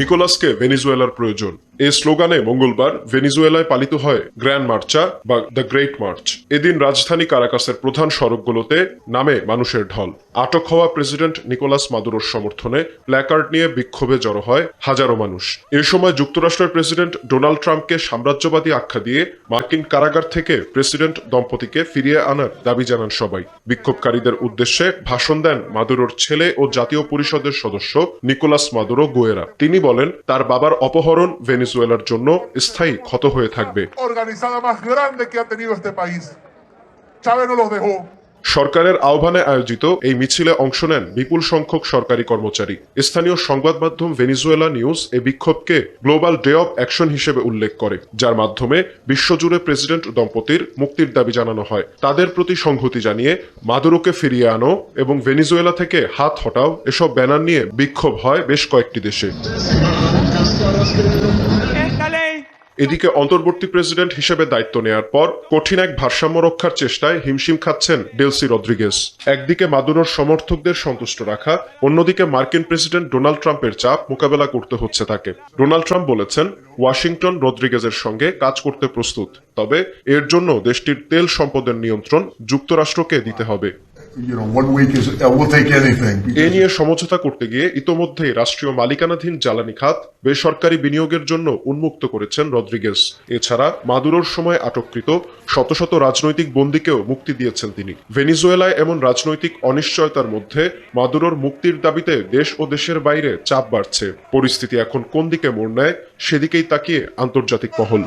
নিকোলাসকে ভেনিজুয়েলার প্রয়োজন। এই স্লোগানে মঙ্গলবার ভেনিজুয়েলায় পালিত হয় গ্র্যান্ড মার্চা বা দ্য গ্রেট মার্চ। এদিন রাজধানী কারাকাসের প্রধান সড়কগুলোতে নামে মানুষের ঢল। আটক হওয়া প্রেসিডেন্ট নিকোলাস মাদুরোর সমর্থনে প্ল্যাকার্ড নিয়ে বিক্ষোভে জড়ো হয় হাজারো মানুষ। এ সময় যুক্তরাষ্ট্রের প্রেসিডেন্ট ডোনাল্ড ট্রাম্পকে সাম্রাজ্যবাদী আখ্যা দিয়ে মার্কিন কারাগার থেকে প্রেসিডেন্ট দম্পতিকে ফিরিয়ে আনার দাবি জানান সবাই। বিক্ষোভকারীদের উদ্দেশ্যে ভাষণ দেন মাদুরোর ছেলে ও জাতীয় পরিষদের সদস্য নিকোলাস মাদুরো গোয়েরা। তিনি বলেন, তার বাবার অপহরণ ভেনিজুয়েলার জন্য স্থায়ী ক্ষত হয়ে থাকবে. সরকারের আহ্বানে আয়োজিত এই মিছিলে অংশ নেন বিপুল সংখ্যক সরকারি কর্মচারী। স্থানীয় সংবাদ মাধ্যম ভেনিজুয়েলা নিউজ এই বিক্ষোভকে গ্লোবাল ডে অব অ্যাকশন হিসেবে উল্লেখ করে যার মাধ্যমে বিশ্বজুড়ে প্রেসিডেন্ট দম্পতির মুক্তির দাবি জানানো হয়। তাদের প্রতি সংহতি জানিয়ে মাদুরোকে ফিরিয়ে আনো এবং ভেনিজুয়েলা থেকে হাত হটাও এসব ব্যানার নিয়ে বিক্ষোভ হয় বেশ কয়েকটি দেশে। এদিকে অন্তর্বর্তী প্রেসিডেন্ট হিসেবে দায়িত্ব নেয়ার পর কঠিন এক ভারসাম্য রক্ষার চেষ্টায় হিমশিম খাচ্ছেন ডেলসি রদ্রিগেজ। একদিকে মাদুরোর সমর্থকদের সন্তুষ্ট রাখা, অন্যদিকে মার্কিন প্রেসিডেন্ট ডোনাল্ড ট্রাম্পের চাপ মোকাবেলা করতে হচ্ছে তাকে। ডোনাল্ড ট্রাম্প বলেছেন, ওয়াশিংটন রদ্রিগেজের সঙ্গে কাজ করতে প্রস্তুত, তবে এর জন্য দেশটির তেল সম্পদের নিয়ন্ত্রণ যুক্তরাষ্ট্রকে দিতে হবে। You know, one week is, uh, we'll take anything. এ নিয়ে সমঝোতা করতে গিয়ে ইতোমধ্যেই রাষ্ট্রীয় মালিকানাধীন জ্বালানি খাত বেসরকারি বিনিয়োগের জন্য উন্মুক্ত করেছেন রদ্রিগেজ। এছাড়া মাদুরোর সময় আটককৃত শত শত রাজনৈতিক বন্দীকেও মুক্তি দিয়েছেন তিনি। ভেনিজুয়েলায় এমন রাজনৈতিক অনিশ্চয়তার মধ্যে মাদুরোর মুক্তির দাবিতে দেশ ও দেশের বাইরে চাপ বাড়ছে। পরিস্থিতি এখন কোন দিকে মোড় নেয় সেদিকেই তাকিয়ে আন্তর্জাতিক মহল।